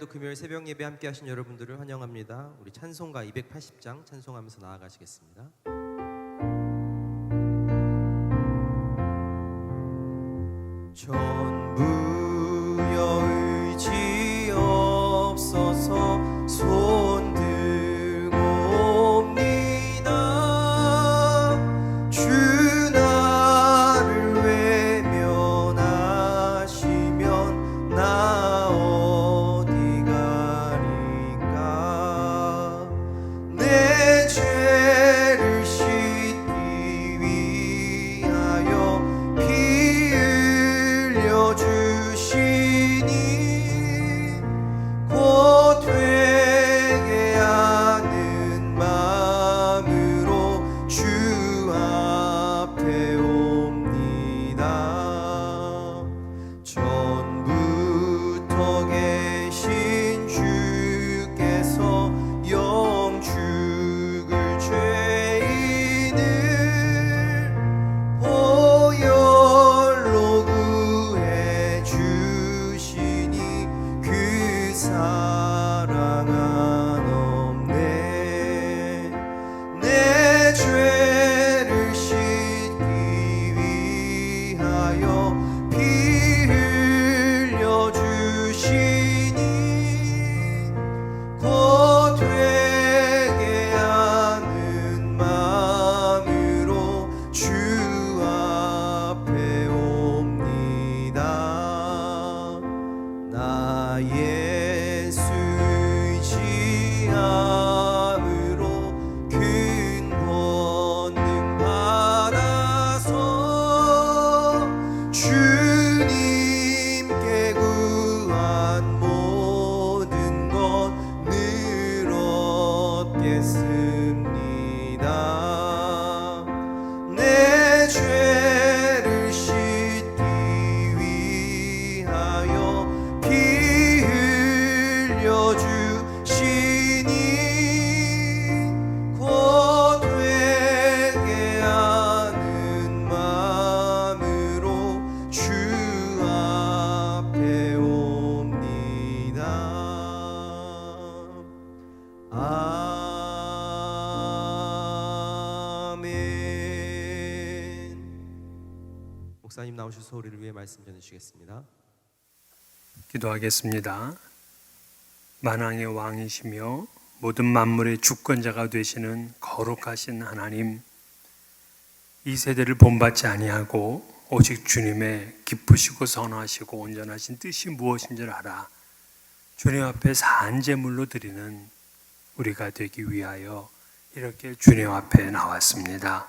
오늘도 금요일 새벽 예배 함께 하신 여러분들을 환영합니다. 우리 찬송가 280장 찬송하면서 나아가시겠습니다. 전 나오셔서 우리를 위해 말씀 전해주시겠습니다 기도하겠습니다. 만왕의 왕이시며 모든 만물의 주권자가 되시는 거룩하신 하나님, 이 세대를 본받지 아니하고 오직 주님의 기쁘시고 선하시고 온전하신 뜻이 무엇인 줄 알아 주님 앞에 산제물로 드리는 우리가 되기 위하여 이렇게 주님 앞에 나왔습니다.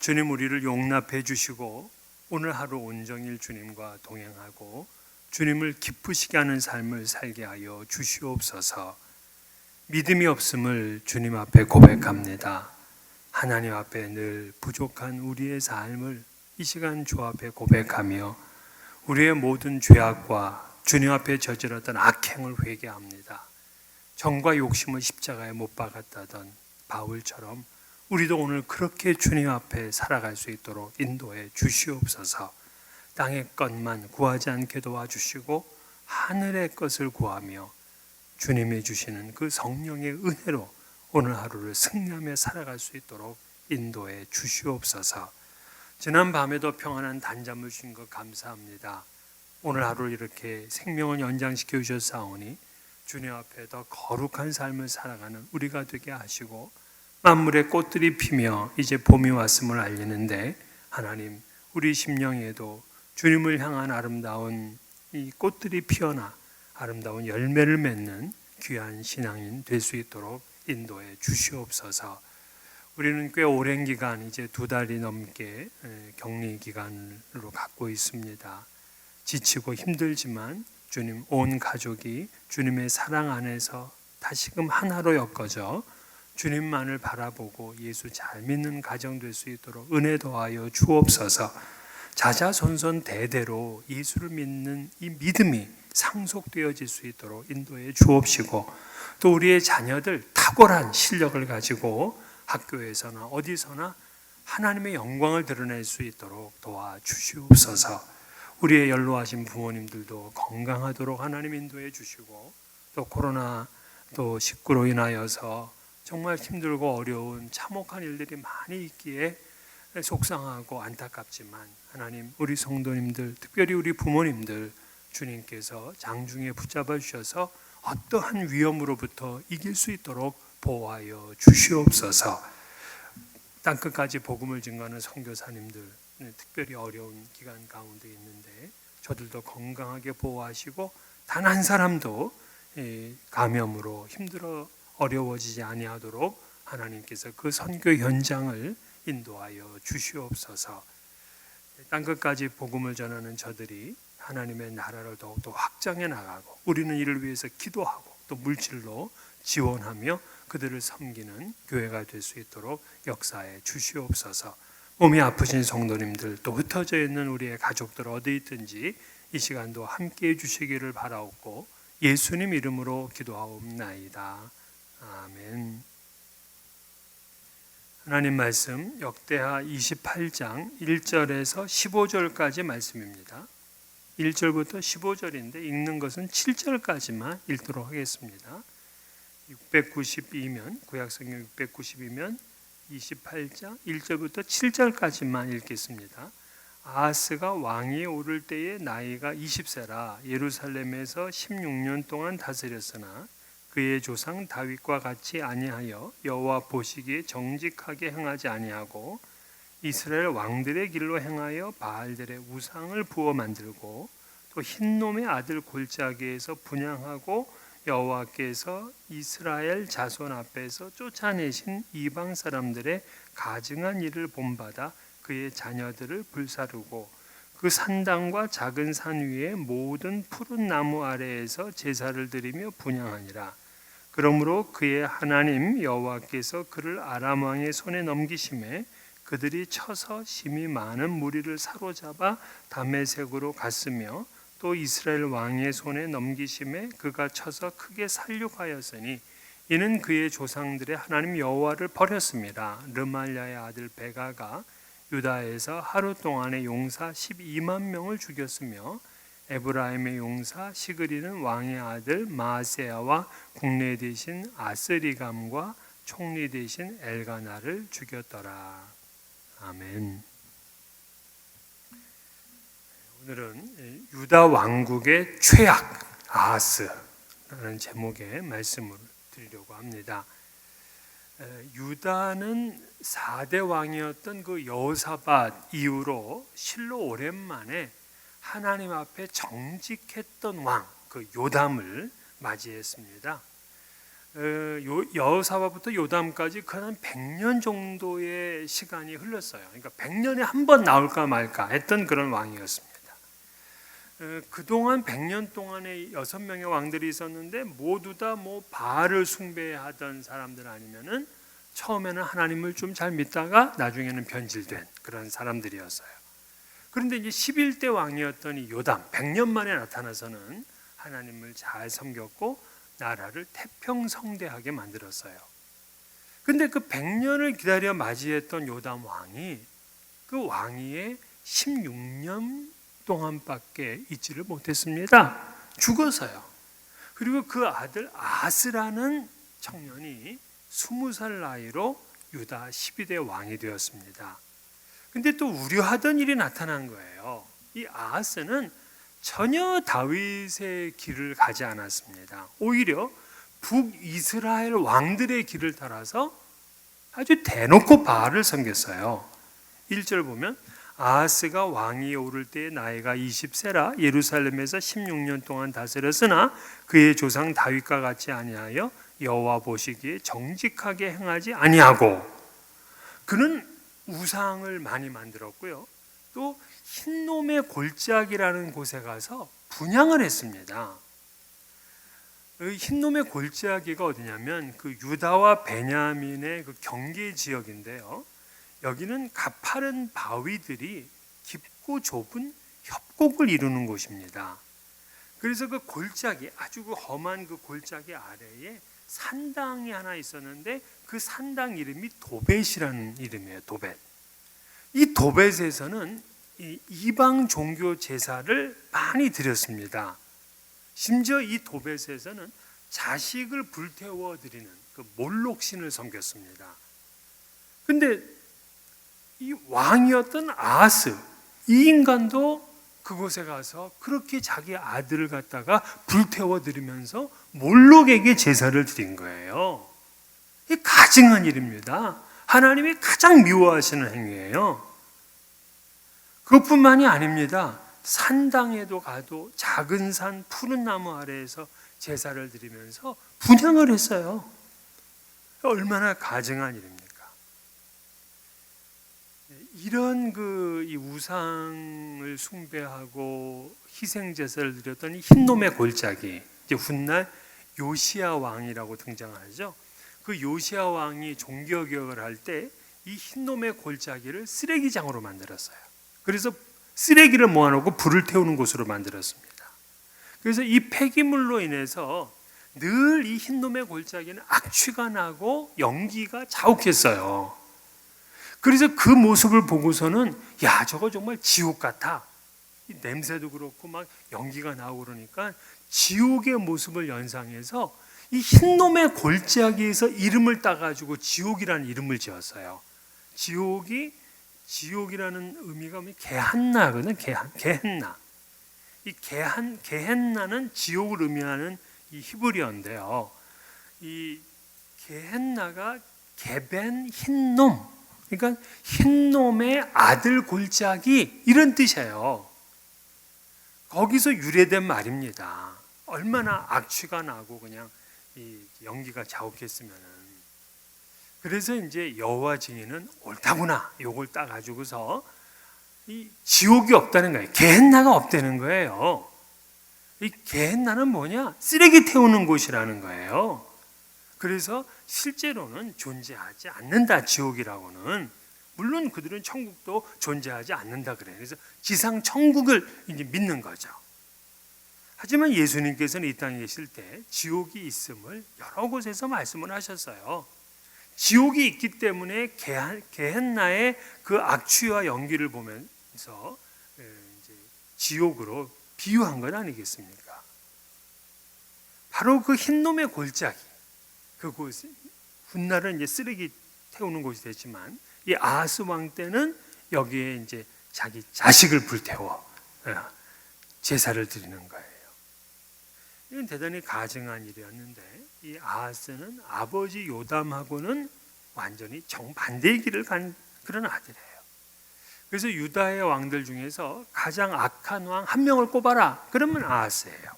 주님 우리를 용납해 주시고 오늘 하루 온종일 주님과 동행하고 주님을 기쁘시게 하는 삶을 살게 하여 주시옵소서. 믿음이 없음을 주님 앞에 고백합니다. 하나님 앞에 늘 부족한 우리의 삶을 이 시간 주 앞에 고백하며 우리의 모든 죄악과 주님 앞에 저질렀던 악행을 회개합니다. 정과 욕심을 십자가에 못 박았다던 바울처럼 우리도 오늘 그렇게 주님 앞에 살아갈 수 있도록 인도해 주시옵소서. 땅의 것만 구하지 않게 도와주시고 하늘의 것을 구하며 주님이 주시는 그 성령의 은혜로 오늘 하루를 승리하며 살아갈 수 있도록 인도해 주시옵소서. 지난 밤에도 평안한 단잠을 주신 것 감사합니다. 오늘 하루 이렇게 생명을 연장시켜 주셨사오니 주님 앞에 더 거룩한 삶을 살아가는 우리가 되게 하시고 만물의 꽃들이 피며 이제 봄이 왔음을 알리는데 하나님 우리 심령에도 주님을 향한 아름다운 이 꽃들이 피어나 아름다운 열매를 맺는 귀한 신앙인 될 수 있도록 인도해 주시옵소서. 우리는 꽤 오랜 기간 이제 두 달이 넘게 에, 격리 기간으로 갖고 있습니다. 지치고 힘들지만 주님 온 가족이 주님의 사랑 안에서 다시금 하나로 엮어져 주님만을 바라보고 예수 잘 믿는 가정 될 수 있도록 은혜 더하여 주옵소서. 자자손손 대대로 예수를 믿는 이 믿음이 상속되어질 수 있도록 인도해 주옵시고 또 우리의 자녀들 탁월한 실력을 가지고 학교에서나 어디서나 하나님의 영광을 드러낼 수 있도록 도와주시옵소서. 우리의 연로하신 부모님들도 건강하도록 하나님 인도해 주시고 또 코로나 또 19로 인하여서 정말 힘들고 어려운 참혹한 일들이 많이 있기에 속상하고 안타깝지만 하나님 우리 성도님들 특별히 우리 부모님들 주님께서 장중에 붙잡아 주셔서 어떠한 위험으로부터 이길 수 있도록 보호하여 주시옵소서. 땅 끝까지 복음을 증거하는 선교사님들 특별히 어려운 기간 가운데 있는데 저들도 건강하게 보호하시고 단 한 사람도 이 감염으로 힘들어 어려워지지 아니하도록 하나님께서 그 선교 현장을 인도하여 주시옵소서. 땅 끝까지 복음을 전하는 저들이 하나님의 나라를 더욱더 확장해 나가고 우리는 이를 위해서 기도하고 또 물질로 지원하며 그들을 섬기는 교회가 될 수 있도록 역사에 주시옵소서. 몸이 아프신 성도님들 또 흩어져 있는 우리의 가족들 어디 있든지 이 시간도 함께 해 주시기를 바라옵고 예수님 이름으로 기도하옵나이다. 아멘. 하나님 말씀 역대하 28장 1절에서 15절까지 말씀입니다. 1절부터 15절인데 읽는 것은 7절까지만 읽도록 하겠습니다. 692면 구약성경 692면 28장 1절부터 7절까지만 읽겠습니다. 아하스가 왕위에 오를 때에 나이가 20세라 예루살렘에서 16년 동안 다스렸으나 그의 조상 다윗과 같이 아니하여 여호와 보시기에 정직하게 행하지 아니하고 이스라엘 왕들의 길로 행하여 바알들의 우상을 부어 만들고 또 흰놈의 아들 골짜기에서 분양하고 여호와께서 이스라엘 자손 앞에서 쫓아내신 이방 사람들의 가증한 일을 본받아 그의 자녀들을 불사르고 그 산당과 작은 산 위에 모든 푸른 나무 아래에서 제사를 드리며 분양하니라. 그러므로 그의 하나님 여호와께서 그를 아람 왕의 손에 넘기심에 그들이 쳐서 심히 많은 무리를 사로잡아 다메색으로 갔으며 또 이스라엘 왕의 손에 넘기심에 그가 쳐서 크게 살육하였으니 이는 그의 조상들의 하나님 여호와를 버렸습니다. 르말야의 아들 베가가 유다에서 하루 동안에 용사 12만 명을 죽였으며 에브라임의 용사 시그리는 왕의 아들 마세야와 국내 대신 아스리감과 총리 대신 엘가나를 죽였더라. 아멘. 오늘은 유다 왕국의 최악 아하스라는 제목의 말씀을 드리려고 합니다. 유다는 4대 왕이었던 그 여호사밧 이후로 실로 오랜만에 하나님 앞에 정직했던 왕, 그 요담을 맞이했습니다. 여호사밧부터 요담까지 그한 100년 정도의 시간이 흘렀어요. 그러니까 100년에 한 번 나올까 말까 했던 그런 왕이었습니다. 그동안 100년 동안에 여섯 명의 왕들이 있었는데 모두 다 뭐 바알을 숭배하던 사람들 아니면은 처음에는 하나님을 좀 잘 믿다가 나중에는 변질된 그런 사람들이었어요. 그런데 이제 11대 왕이었던 이 요담 100년 만에 나타나서는 하나님을 잘 섬겼고 나라를 태평성대하게 만들었어요. 근데 그 100년을 기다려 맞이했던 요담 왕이 그 왕위에 16년 동안밖에 있지를 못했습니다. 죽어서요. 그리고 그 아들 아스라는 청년이 20살 나이로 유다 12대 왕이 되었습니다. 근데 또 우려하던 일이 나타난 거예요. 이 아하스는 전혀 다윗의 길을 가지 않았습니다. 오히려 북이스라엘 왕들의 길을 따라서 아주 대놓고 바알을 섬겼어요. 1절 보면 아하스가 왕위에 오를 때 나이가 20세라 예루살렘에서 16년 동안 다스렸으나 그의 조상 다윗과 같이 아니하여 여호와 보시기에 정직하게 행하지 아니하고 그는 우상을 많이 만들었고요. 또 흰놈의 골짜기라는 곳에 가서 분양을 했습니다. 그 흰놈의 골짜기가 어디냐면 그 유다와 베냐민의 그 경계 지역인데요. 여기는 가파른 바위들이 깊고 좁은 협곡을 이루는 곳입니다. 그래서 그 골짜기 아주 그 험한 그 골짜기 아래에 산당이 하나 있었는데 그 산당 이름이 도벳이라는 이름이에요. 도벳. 이 도벳에서는 이 이방 종교 제사를 많이 드렸습니다. 심지어 이 도벳에서는 자식을 불태워 드리는 그 몰록신을 섬겼습니다. 근데 이 왕이었던 아하스 이 인간도 그곳에 가서 그렇게 자기 아들을 갖다가 불태워 드리면서 몰록에게 제사를 드린 거예요. 이 가증한 일입니다. 하나님이 가장 미워하시는 행위예요. 그것뿐만이 아닙니다. 산당에도 가도 작은 산 푸른 나무 아래에서 제사를 드리면서 분양을 했어요. 얼마나 가증한 일입니까? 이런 그이 우상을 숭배하고 희생 제사를 드렸던 이 흰놈의 골짜기 이제 훗날 요시아 왕이라고 등장하죠. 그 요시아 왕이 종교 개혁을 할 때 이 흰놈의 골짜기를 쓰레기장으로 만들었어요. 그래서 쓰레기를 모아놓고 불을 태우는 곳으로 만들었습니다. 그래서 이 폐기물로 인해서 늘 이 흰놈의 골짜기는 악취가 나고 연기가 자욱했어요. 그래서 그 모습을 보고서는 야 저거 정말 지옥 같아. 이 냄새도 그렇고 막 연기가 나오고 그러니까 지옥의 모습을 연상해서 이 흰놈의 골짜기에서 이름을 따가지고 지옥이라는 이름을 지었어요. 지옥이 지옥이라는 의미가 뭐 개한나거든. 개한 개헨나. 이 개한 개헨나는 지옥을 의미하는 이 히브리어인데요. 이 개헨나가 개벤 흰놈. 그러니까 흰놈의 아들 골짜기 이런 뜻이에요. 거기서 유래된 말입니다. 얼마나 악취가 나고 그냥 이 연기가 자욱했으면은. 그래서 이제 여호와 증인은 옳다구나 요걸 따 가지고서 이 지옥이 없다는 거예요. 게헨나가 없다는 거예요. 이 게헨나는 뭐냐? 쓰레기 태우는 곳이라는 거예요. 그래서 실제로는 존재하지 않는다 지옥이라고는 물론 그들은 천국도 존재하지 않는다 그래요. 그래서 지상 천국을 이제 믿는 거죠. 하지만 예수님께서는 이 땅에 계실 때 지옥이 있음을 여러 곳에서 말씀을 하셨어요. 지옥이 있기 때문에 게헨나의 그 악취와 연기를 보면서 지옥으로 비유한 것 아니겠습니까? 바로 그 흰놈의 골짜기 그곳 훗날은 이제 쓰레기 태우는 곳이 됐지만 이 아하스 왕 때는 여기에 이제 자기 자식을 불태워 제사를 드리는 거예요. 이건 대단히 가증한 일이었는데 이 아하스는 아버지 요담하고는 완전히 정반대의 길을 간 그런 아들이에요. 그래서 유다의 왕들 중에서 가장 악한 왕 한 명을 꼽아라. 그러면 아하스예요.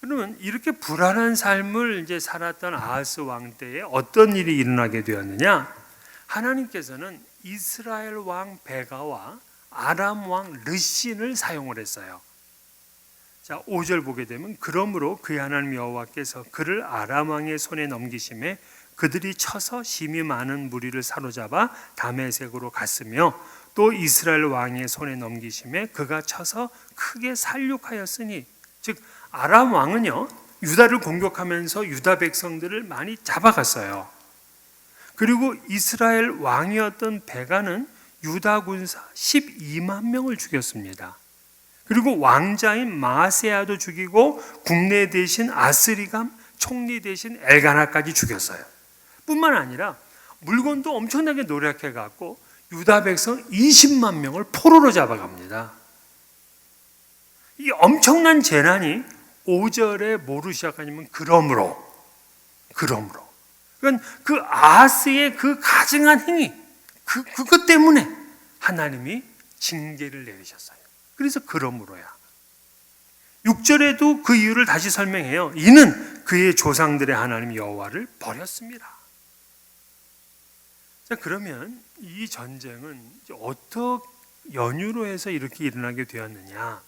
그러면 이렇게 불안한 삶을 이제 살았던 아하스 왕 때에 어떤 일이 일어나게 되었느냐? 하나님께서는 이스라엘 왕 베가와 아람 왕 르신을 사용을 했어요. 자, 5절 보게 되면 그러므로 그의 하나님 여호와께서 그를 아람 왕의 손에 넘기심에 그들이 쳐서 심히 많은 무리를 사로잡아 다메섹으로 갔으며 또 이스라엘 왕의 손에 넘기심에 그가 쳐서 크게 살육하였으니 즉 아람 왕은요 유다를 공격하면서 유다 백성들을 많이 잡아갔어요. 그리고 이스라엘 왕이었던 베가는 유다 군사 12만 명을 죽였습니다. 그리고 왕자인 마세아도 죽이고 국내 대신 아스리감 총리 대신 엘가나까지 죽였어요. 뿐만 아니라 물건도 엄청나게 노력해 갖고 유다 백성 20만 명을 포로로 잡아갑니다. 이 엄청난 재난이 5절에 뭐로 시작하냐면 그러므로 그러므로 그러니까 그 아하스의 그 가증한 행위 그 그것 때문에 하나님이 징계를 내리셨어요. 그래서 그러므로야. 6절에도 그 이유를 다시 설명해요. 이는 그의 조상들의 하나님 여호와를 버렸습니다. 자, 그러면 이 전쟁은 어떻게 연유로 해서 이렇게 일어나게 되었느냐?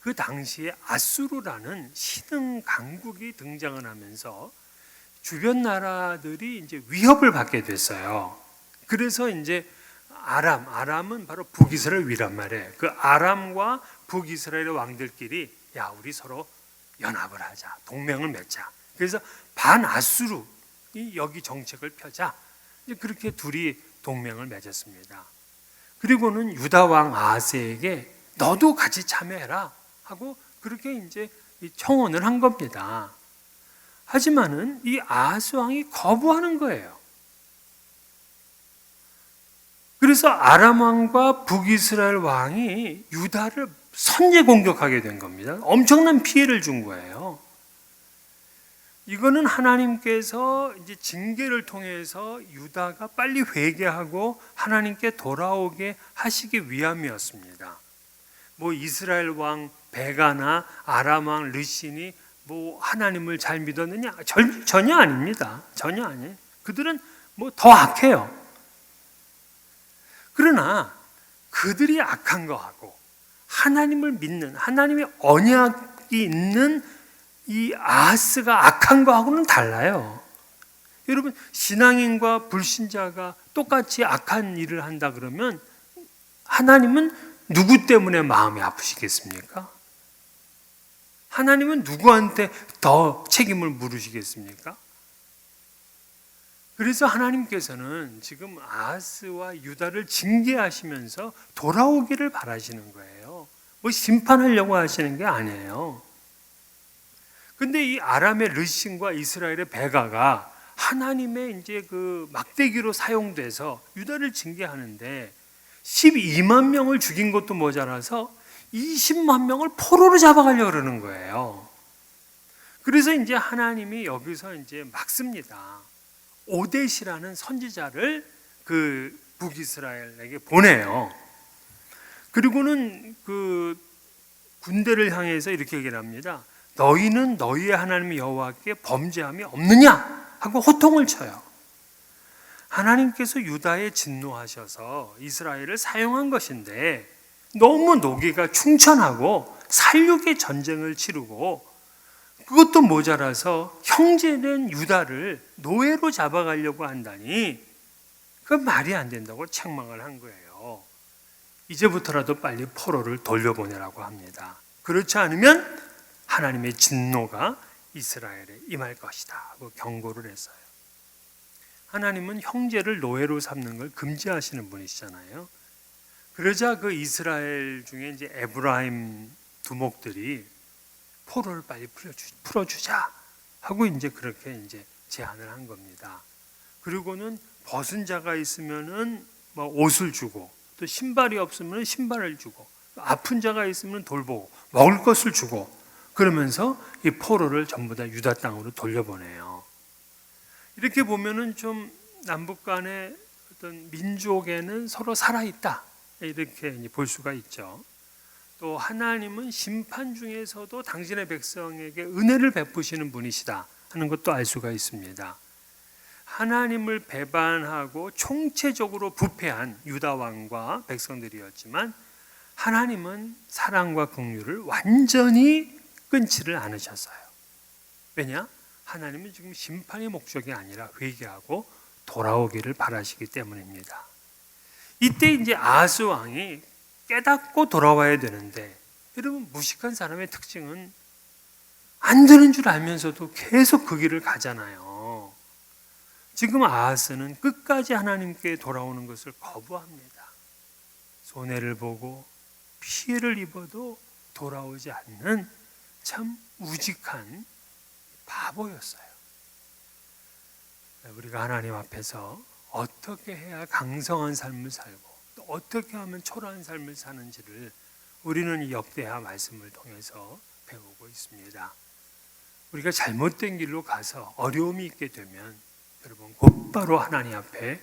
그 당시에 아수르라는 신흥 강국이 등장을 하면서 주변 나라들이 이제 위협을 받게 됐어요. 그래서 이제 아람, 아람은 바로 북이스라엘 위란 말이에요. 그 아람과 북이스라엘의 왕들끼리 야 우리 서로 연합을 하자, 동맹을 맺자. 그래서 반아수르 이 여기 정책을 펴자. 이제 그렇게 둘이 동맹을 맺었습니다. 그리고는 유다 왕 아하스에게 너도 같이 참여해라 하고 그렇게 이제 이 청원을 한 겁니다. 하지만은 이 아하스 왕이 거부하는 거예요. 그래서 아람 왕과 북이스라엘 왕이 유다를 선제 공격하게 된 겁니다. 엄청난 피해를 준 거예요. 이거는 하나님께서 이제 징계를 통해서 유다가 빨리 회개하고 하나님께 돌아오게 하시기 위함이었습니다. 뭐 이스라엘 왕 베가나 아람 왕 르신이 뭐 하나님을 잘 믿었느냐? 절, 전혀 아닙니다. 전혀 아니에요. 그들은 뭐 더 악해요. 그러나 그들이 악한 거하고 하나님을 믿는 하나님의 언약이 있는 이 아하스가 악한 거하고는 달라요. 여러분 신앙인과 불신자가 똑같이 악한 일을 한다 그러면 하나님은 누구 때문에 마음이 아프시겠습니까? 하나님은 누구한테 더 책임을 물으시겠습니까? 그래서 하나님께서는 지금 아하스와 유다를 징계하시면서 돌아오기를 바라시는 거예요. 뭐 심판하려고 하시는 게 아니에요. 근데 이 아람의 르신과 이스라엘의 베가가 하나님의 이제 그 막대기로 사용돼서 유다를 징계하는데 12만 명을 죽인 것도 모자라서 20만 명을 포로로 잡아가려고 그러는 거예요. 그래서 이제 하나님이 여기서 이제 막습니다. 오데시라는 선지자를 그 북이스라엘에게 보내요. 그리고는 그 군대를 향해서 이렇게 얘기를 합니다. 너희는 너희의 하나님 여호와께 범죄함이 없느냐 하고 호통을 쳐요. 하나님께서 유다에 진노하셔서 이스라엘을 사용한 것인데 너무 노기가 충천하고 살육의 전쟁을 치르고 그것도 모자라서 형제된 유다를 노예로 잡아가려고 한다니 그 말이 안 된다고 책망을 한 거예요. 이제부터라도 빨리 포로를 돌려보내라고 합니다. 그렇지 않으면 하나님의 진노가 이스라엘에 임할 것이다 하고 경고를 했어요. 하나님은 형제를 노예로 삼는 걸 금지하시는 분이시잖아요. 그러자 그 이스라엘 중에 이제 에브라임 두목들이 포로를 빨리 풀어주, 풀어주 자 하고 이제 그렇게 이제 제안을 한 겁니다. 그리고는 벗은 자가 있으면은 뭐 옷을 주고 또 신발이 없으면 신발을 주고 아픈 자가 있으면 돌보고 먹을 것을 주고 그러면서 이 포로를 전부 다 유다 땅으로 돌려보내요. 이렇게 보면은 좀 남북 간의 어떤 민족에는 서로 살아 있다 이렇게 볼 수가 있죠. 또 하나님은 심판 중에서도 당신의 백성에게 은혜를 베푸시는 분이시다 하는 것도 알 수가 있습니다. 하나님을 배반하고 총체적으로 부패한 유다 왕과 백성들이었지만 하나님은 사랑과 긍휼을 완전히 끊지를 않으셨어요. 왜냐? 하나님은 지금 심판의 목적이 아니라 회개하고 돌아오기를 바라시기 때문입니다. 이때 이제 아스 왕이 깨닫고 돌아와야 되는데 여러분 무식한 사람의 특징은 안 되는 줄 알면서도 계속 그 길을 가잖아요. 지금 아하스는 끝까지 하나님께 돌아오는 것을 거부합니다. 손해를 보고 피해를 입어도 돌아오지 않는 참 우직한 바보였어요. 우리가 하나님 앞에서 어떻게 해야 강성한 삶을 살고 또 어떻게 하면 초라한 삶을 사는지를 우리는 이 역대하 말씀을 통해서 배우고 있습니다. 우리가 잘못된 길로 가서 어려움이 있게 되면 여러분 곧바로 하나님 앞에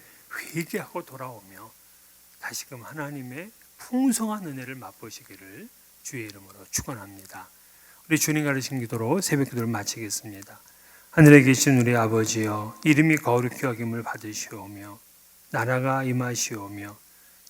회개하고 돌아오며 다시금 하나님의 풍성한 은혜를 맛보시기를 주의 이름으로 축원합니다. 우리 주님 가르신 기도로 새벽 기도를 마치겠습니다. 하늘에 계신 우리 아버지여 이름이 거룩히 여김을 받으시오며 나라가 임하시오며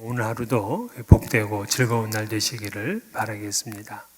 오늘 하루도 복되고 즐거운 날 되시기를 바라겠습니다.